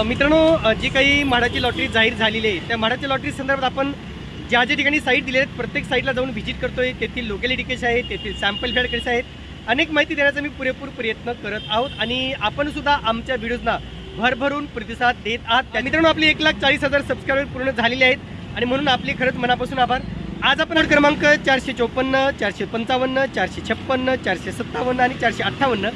मित्रांनो जी काही म्हाडाची लॉटरी जाहीर झालेली आहे त्या म्हाडाच्या लॉटरी संदर्भात आपण ज्या ज्या ठिकाणी साईट दिल्या आहेत प्रत्येक साईटला जाऊन व्हिजिट करतोय. तेथील लोकॅलिटी कशी आहे तेथील सॅम्पल फॅड कसे आहेत अनेक माहिती देण्याचा मी पुरेपूर प्रयत्न करत आहोत. आणि आपण सुद्धा आमच्या व्हिडिओजना भरभरून प्रतिसाद देत आहात. त्या मित्रांनो आपली एक लाख चाळीस हजार सबस्क्रायबर पूर्ण झालेले आहेत. आणि म्हणून आपले खरंच मनापासून आभार. आज आपण क्रमांक चारशे चोपन्न चारशे पंचावन्न चारशे छप्पन्न चारशे सत्तावन्न आणि चारशे अठ्ठावन्न.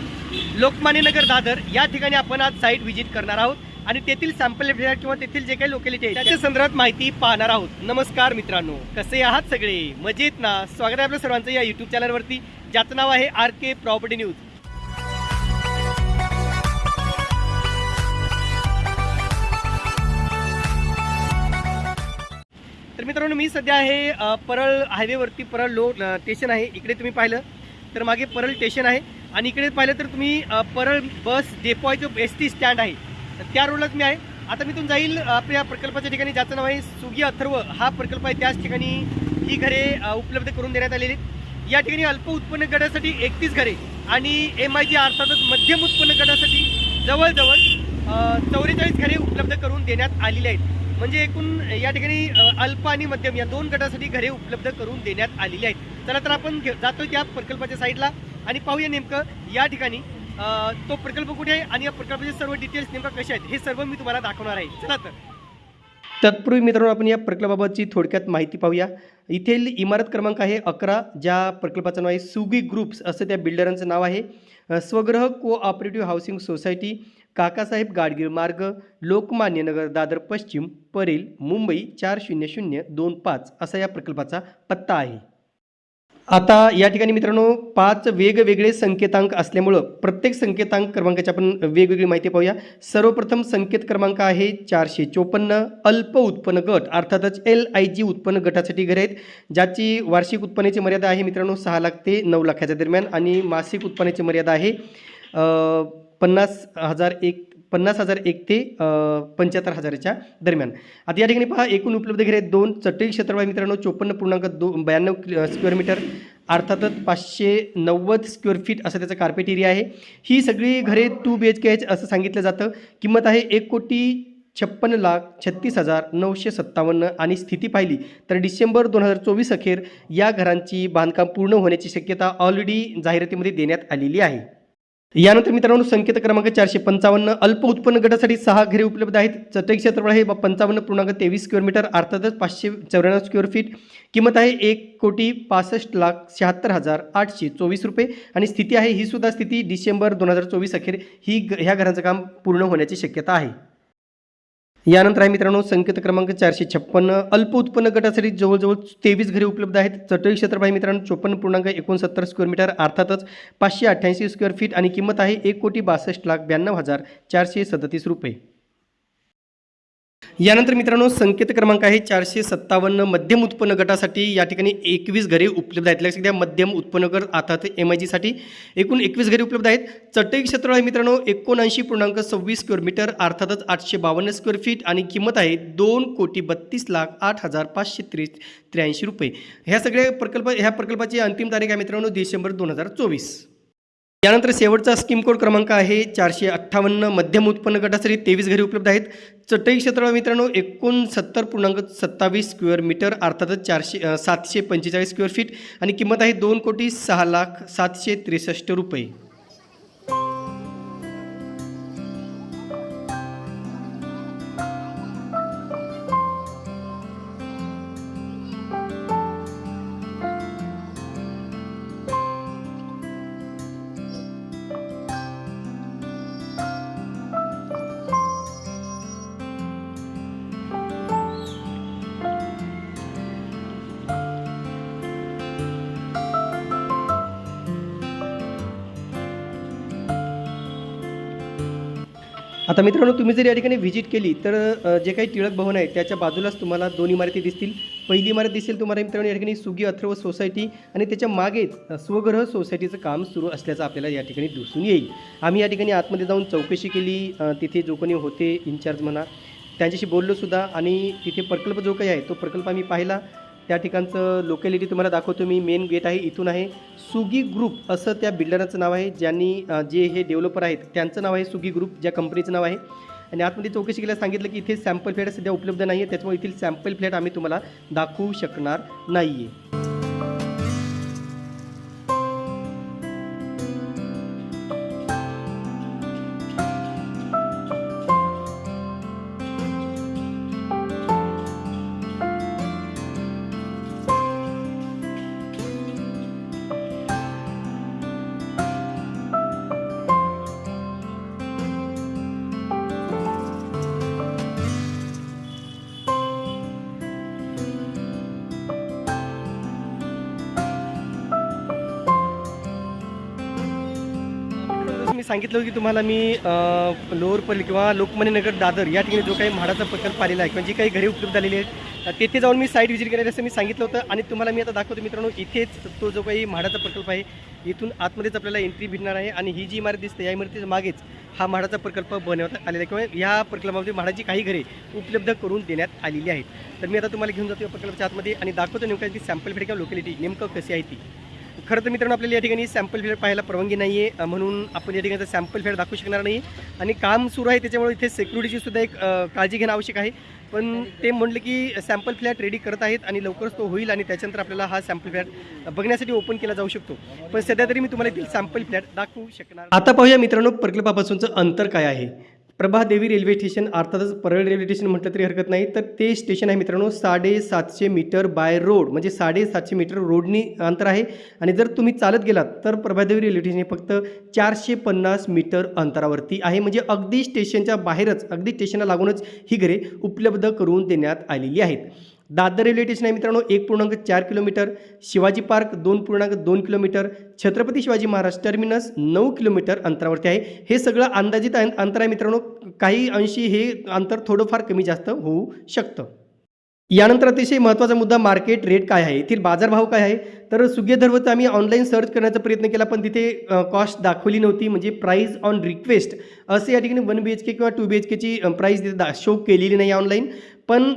लोकमान्य नगर दादर या ठिकाणी आपण आज साईट व्हिजिट करणार आहोत. आणि तेथील सॅम्पल किंवा तेथील जे काही लोकॅलिटी आहे त्याच्या संदर्भात माहिती पाहणार आहोत. नमस्कार मित्रांनो. कसे आहात सगळे? मजेत ना? स्वागत आहे आपल्या सर्वांचं या युट्यूब चॅनलवरती ज्याचं नाव आहे आर के प्रॉपर्टी न्यूज तर मित्रांनो मी सध्या आहे परळ हायवेवरती परळ लो स्टेशन आहे. इकडे तुम्ही पाहिलं तर मागे परळ स्टेशन आहे. आणि इकडे पाहिलं तर तुम्ही परळ बस डेपो आहे जो एस टी स्टँड आहे. तर त्या रोडलाच मी आहे. आता मी इथून जाईल आपल्या प्रकल्पाच्या ठिकाणी. ज्याचं नाव आहे सुगी अथर्व. हा प्रकल्प आहे त्याच ठिकाणी ही घरे उपलब्ध करून देण्यात आलेली या ठिकाणी अल्प उत्पन्न गटासाठी एकतीस घरे आणि एम आय जी अर्थातच मध्यम उत्पन्न गटासाठी जवळजवळ चौवेचाळीस घरे उपलब्ध करून देण्यात आलेली आहेत. म्हणजे एकूण या ठिकाणी अल्प आणि मध्यम या दोन गटासाठी घरे उपलब्ध करून देण्यात आलेली आहेत. चला तर आपण घे- जातोय त्या प्रकल्पाच्या साईडला आणि पाहूया नेमकं या ठिकाणी तो प्रकल्प कुठे आहे आणि या प्रकल्पाचे सर्व डिटेल्स नेमका कसे आहेत? हे सर्व मी तुम्हाला दाखवणार आहे. चला तर. तत्पूर्वी मित्रांनो आपण या प्रकल्पाबाबतची थोडक्यात माहिती पाहूया. इथेल इमारत क्रमांक आहे अकरा ज्या प्रकल्पाचं नाव आहे सुगी ग्रुप्स असं त्या बिल्डरांचं नाव आहे. स्वग्रह को cooperative housing society Kakasaheb Gadgil Marg Lokmanya Nagar Dadar पश्चिम परेल मुंबई चार शून्य शून्य दोन पाच असा या प्रकल्पाचा पत्ता आहे. आता या ठिकाणी मित्रांनो पाच वेगवेगळे संकेतांक असल्यामुळं प्रत्येक संकेतांक क्रमांकाची आपण वेगवेगळी माहिती पाहूया. सर्वप्रथम संकेत क्रमांक आहे चारशे चोपन्न अल्प उत्पन्न गट अर्थातच एल आय जी उत्पन्न गटासाठी घरे आहेत ज्याची वार्षिक उत्पन्नाची मर्यादा आहे मित्रांनो सहा लाख ते नऊ लाखाच्या दरम्यान आणि मासिक उत्पन्नाची मर्यादा आहे पन्नास हजार एक पन्नास हजार एक ते पंच्याहत्तर हजाराच्या दरम्यान. आता या ठिकाणी पहा एकूण उपलब्ध घेरे दोन चटई क्षेत्रफळ मित्रांनो चोपन्न पूर्णांक दो ब्याण्णव स्क्वेअर मीटर अर्थातच पाचशे नव्वद स्क्वेअर फीट असं त्याचं कार्पेट एरिया आहे. ही सगळी घरे two B H K H असं सांगितलं जातं. किंमत आहे एक कोटी छप्पन्न लाख छत्तीस हजार नऊशे सत्तावन्न आणि स्थिती पाहिली तर डिसेंबर दोन हजार चोवीस अखेर या घरांची बांधकाम पूर्ण होण्याची शक्यता ऑलरेडी जाहिरातीमध्ये देण्यात आलेली आहे. यानंतर मित्रांनो संकेत क्रमांक चारशे पंचावन्न अल्प उत्पन्न गटासाठी सहा घरे उपलब्ध आहेत. चटई क्षेत्रफळ हे पंचावन्न पूर्णांक तेवीस स्क्वेअर मीटर अर्थातच पाचशे चौऱ्याण्णव स्क्वेअर फीट किंमत आहे एक कोटी पासष्ट लाख शहात्तर हजार आठशे चोवीस रुपये. आणि स्थिती आहे ही सुद्धा स्थिती डिसेंबर दोन हजार चोवीस अखेर ही ह्या घरांचं काम पूर्ण होण्याची शक्यता आहे. यानंतर आहे मित्रांनो संकेत क्रमांक चारशे छप्पन्न अल्प उत्पन्न गटासाठी जवळजवळ तेवीस घरे उपलब्ध आहेत. चटई क्षेत्रफळ आहे मित्रांनो चोपन्न पूर्णांक एकोणसत्तर स्क्वेअर मीटर अर्थातच पाचशे अठ्ठ्याऐंशी स्क्वेअर फीट आणि किंमत आहे एक कोटी बासष्ट लाख ब्याण्णव हजार चारशे सदतीस रुपये. यानंतर मित्रांनो संकेत क्रमांक आहे चारशे सत्तावन्न मध्यम उत्पन्न गटासाठी. या ठिकाणी एकवीस घरे उपलब्ध आहेत. लक्षात घ्या मध्यम उत्पन्न गट अर्थात एम आय जीसाठी एकूण एकवीस घरे उपलब्ध आहेत. चटई क्षेत्र आहे मित्रांनो एकोणऐंशी पूर्णांक सव्वीस स्क्वेअर मीटर अर्थातच आठशे बावन्न स्क्वेअर फीट आणि किंमत आहे दोन कोटी बत्तीस लाख आठ हजार पाचशे त्रेस त्र्याऐंशी रुपये. ह्या सगळ्या प्रकल्प ह्या प्रकल्पाची अंतिम तारीख आहे मित्रांनो डिसेंबर दोन हजार चोवीस. यानंतर शेवटचा स्कीम कोड क्रमांक आहे चारशे अठ्ठावन्न. मध्यम उत्पन्न गटासाठी तेवीस घरी उपलब्ध आहेत. चटई क्षेत्र मित्रांनो एकोणसत्तर पूर्णांक सत्तावीस स्क्वेअर मीटर अर्थातच चारशे सातशे पंचेचाळीस स्क्वेअर फीट आणि किंमत आहे दोन कोटी सहा लाख सातशे त्रेसष्ट रुपये. आता मित्रांनो तुम्ही जर या ठिकाणी व्हिजिट केली तर जे काही टिळक भवन आहे त्याच्या बाजूलाच तुम्हाला दोन इमारती दिसतील. पहिली इमारत दिसेल तुम्हाला मित्रांनो या ठिकाणी सुगी अथर्व सोसायटी आणि त्याच्या मागेच स्वग्रह स्वगृह सोसायटीचं काम सुरू असल्याचं आपल्याला या ठिकाणी दिसून येईल. आम्ही या ठिकाणी आतमध्ये जाऊन चौकशी केली तिथे जो कोणी होते इन्चार्ज म्हणा त्यांच्याशी बोललो सुद्धा आणि तिथे प्रकल्प जो काही आहे तो प्रकल्प आम्ही पाहिला. त्या ठिकाणचं लोकॅलिटी तुम्हाला दाखवतो. मी मेन गेट आहे इथून आहे. सुगी ग्रुप असं त्या बिल्डराचं नाव आहे. ज्यांनी जे हे डेव्हलपर आहेत त्यांचं नाव आहे सुगी ग्रुप ज्या कंपनीचं नाव आहे. आणि आतमध्ये चौकशी केल्यास सांगितलं की इथे सॅम्पल फ्लॅट सध्या उपलब्ध नाही आहे त्याच्यामुळे येथील सॅम्पल फ्लॅट आम्ही तुम्हाला दाखवू शकणार नाही आहे सांगितलं की तुम्हाला मी लोअर पल्ली किंवा लोकमान्य नगर दादर या ठिकाणी जो काही म्हाडाचा प्रकल्प आलेला आहे किंवा जी काही घरे उपलब्ध झालेली आहेत तेथे जाऊन मी साईट व्हिजिट करायला असं मी सांगितलं होतं. आणि तुम्हाला मी आता दाखवतो मित्रांनो इथेच तो जो काही म्हाडाचा प्रकल्प आहे इथून आतमध्येच आपल्याला एंट्री भेटणार आहे. आणि ही जी इमारत दिसते या इमारतीच्या मागेच हा म्हाडाचा प्रकल्प बनवण्यात आलेला आहे किंवा ह्या प्रकल्पामध्ये म्हाडाची काही घरे उपलब्ध करून देण्यात आलेली आहेत. तर मी आता तुम्हाला घेऊन जातो या प्रकल्पाच्या आतमध्ये आणि दाखवतो नेमकं ती सॅम्पल फेड किंवा लोकॅलिटी नेमकं कशी आहे ती. खरं तर मित्रांनो आपल्याला या ठिकाणी सॅम्पल फेअर पाहायला परवानगी नाही आहे म्हणून आपण या ठिकाणी सॅम्पल फेअर दाखवू शकणार नाही. आणि काम सुरू आहे त्याच्यामुळे इथे सेक्युरिटीची सुद्धा एक काळजी घेणं आवश्यक आहे. पण ते म्हणलं की सॅम्पल फ्लॅट रेडी करत आहेत आणि लवकरच तो होईल आणि त्याच्यानंतर आपल्याला हा सॅम्पल फ्लॅट बघण्यासाठी ओपन केला जाऊ शकतो. पण सध्या तरी मी तुम्हाला सॅम्पल फ्लॅट दाखवू शकणार आता पाहूया मित्रांनो प्रकल्पापासूनचं अंतर काय आहे? प्रभादेवी रेल्वे स्टेशन अर्थातच परळ रेल्वे स्टेशन म्हटलं तरी हरकत नाही. तर ते स्टेशन आहे मित्रांनो साडेसातशे मीटर बाय रोड म्हणजे साडेसातशे मीटर रोडनी अंतर आहे. आणि जर तुम्ही चालत गेलात तर प्रभादेवी रेल्वे स्टेशन हे फक्त चारशे पन्नास मीटर अंतरावरती आहे. म्हणजे अगदी स्टेशनच्या बाहेरच अगदी स्टेशनला लागूनच ही घरे उपलब्ध करून देण्यात आलेली आहेत. दादर रेल्वे स्टेशन आहे मित्रांनो एक पूर्णांक चार किलोमीटर शिवाजी पार्क दोन पूर्णांक दोन किलोमीटर छत्रपती शिवाजी महाराज टर्मिनस नऊ किलोमीटर अंतरावरती आहे. हे सगळं अंदाजित अंतर आहे मित्रांनो काही अंशी हे अंतर थोडंफार कमी जास्त होऊ शकतं. यानंतर अतिशय महत्त्वाचा मुद्दा मार्केट रेट काय आहे? येथील बाजारभाव काय आहे? तर सुगेधर्वचं आम्ही ऑनलाईन सर्च करण्याचा प्रयत्न केला पण तिथे कॉस्ट दाखवली नव्हती म्हणजे प्राईज ऑन रिक्वेस्ट असे या ठिकाणी वन बी एच के किंवा टू बी एच केची प्राईज तिथे दा शो केलेली नाही ऑनलाईन पण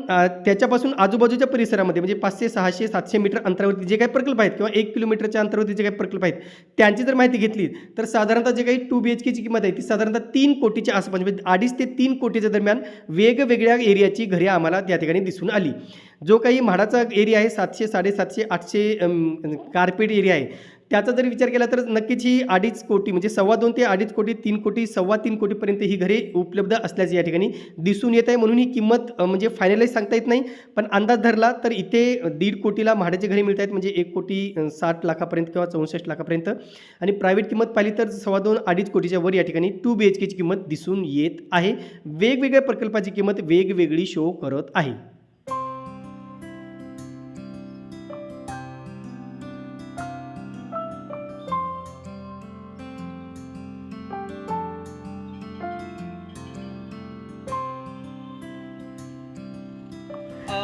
त्याच्यापासून आजूबाजूच्या परिसरामध्ये म्हणजे पाचशे सहाशे सातशे मीटर अंतरावरती जे काही प्रकल्प आहेत किंवा एक किलोमीटरच्या अंतरावरती जे काही प्रकल्प आहेत त्यांची जर माहिती घेतली तर साधारणतः जे काही टू बी एच केची किंमत आहे ती साधारणतः तीन कोटीच्या आसपास म्हणजे अडीच ते तीन कोटीच्या दरम्यान वेगवेगळ्या एरियाची घरे आम्हाला त्या ठिकाणी दिसून आली. जो काही म्हाडाचा एरिया आहे सातशे साडेसातशे आठशे कार्पेट एरिया आहे त्याचा जर विचार केला तर नक्कीच ही अडीच कोटी म्हणजे सव्वा दोन ते अडीच कोटी तीन कोटी सव्वा तीन कोटीपर्यंत ही घरे उपलब्ध असल्याचे या ठिकाणी दिसून येत आहे. म्हणून ही किंमत म्हणजे फायनलाईज सांगता येत नाही. पण अंदाज धरला तर इथे दीड कोटीला म्हाडाचे घरे मिळत आहेत म्हणजे एक कोटी साठ लाखापर्यंत किंवा चौसष्ट लाखापर्यंत. आणि प्रायव्हेट किंमत पाहिली तर सव्वा दोन अडीच कोटीच्या वर या ठिकाणी टू बी एच केची किंमत दिसून येत आहे. वेगवेगळ्या प्रकल्पाची किंमत वेगवेगळी शो करत आहे.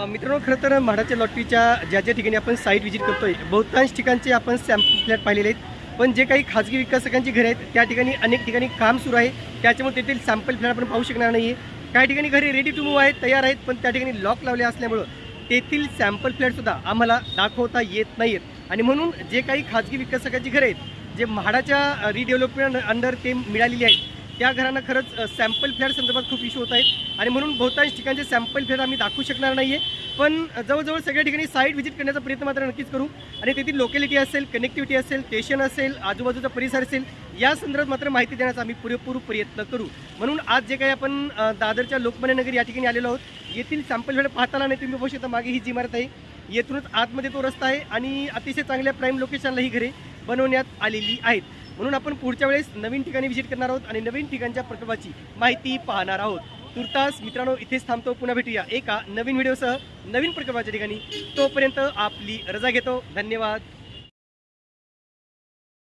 मित्रांनो खरं तर म्हाडाच्या लॉटरीच्या ज्या ज्या ठिकाणी आपण साईट व्हिजिट करतोय बहुतांश ठिकाणचे आपण सॅम्पल फ्लॅट पाहिलेले आहेत. पण जे काही खाजगी विकासकांची घरे आहेत त्या ठिकाणी अनेक ठिकाणी काम सुरू आहे. त्याच्यामुळे तेथील सॅम्पल फ्लॅट आपण पाहू शकणार नाही आहे काही ठिकाणी घरे रेडी टू मूव्ह आहेत तयार आहेत पण त्या ठिकाणी लॉक लावले असल्यामुळं तेथील सॅम्पल फ्लॅटसुद्धा आम्हाला दाखवता येत नाही आहेत आणि म्हणून जे काही खाजगी विकासकांची घरे आहेत जे म्हाडाच्या रिडेव्हलपमेंट अंडर ते मिळालेली आहेत त्या घरांना खरंच सॅम्पल फ्लॅट संदर्भात खूप इश्यू होत आहेत. आणि म्हणून बहुतांश ठिकाणचे सॅम्पल फ्लॅट आम्ही दाखवू शकणार नाही आहे पण जवळजवळ सगळ्या ठिकाणी साईट व्हिजिट करण्याचा प्रयत्न मात्र नक्कीच करू. आणि तेथील लोकॅलिटी असेल कनेक्टिव्हिटी असेल स्टेशन असेल आजूबाजूचा परिसर असेल या संदर्भात मात्र माहिती देण्याचा आम्ही पुरेपूर प्रयत्न करू. म्हणून आज जे काही आपण दादरच्या लोकमान्य नगर या ठिकाणी आलेलो आहोत येथील सॅम्पल फ्लॅट पाहताना नाही तुम्ही बघू शकता मागे ही जी इमारत आहे. येथूनच आतमध्ये तो रस्ता आहे आणि अतिशय चांगल्या प्राईम लोकेशनला ही घरे बनवण्यात आलेली आहेत. म्हणून आपण पुढच्या वेळेस नवीन ठिकाणी व्हिजिट करणार आहोत आणि नवीन ठिकाणच्या प्रकल्पाची माहिती पाहणार आहोत. तुर्तास मित्रांनो इथेच थांबतो. पुन्हा भेटूया एका नवीन व्हिडिओसह नवीन प्रकल्पाच्या ठिकाणी. तोपर्यंत आपली रजा घेतो. धन्यवाद.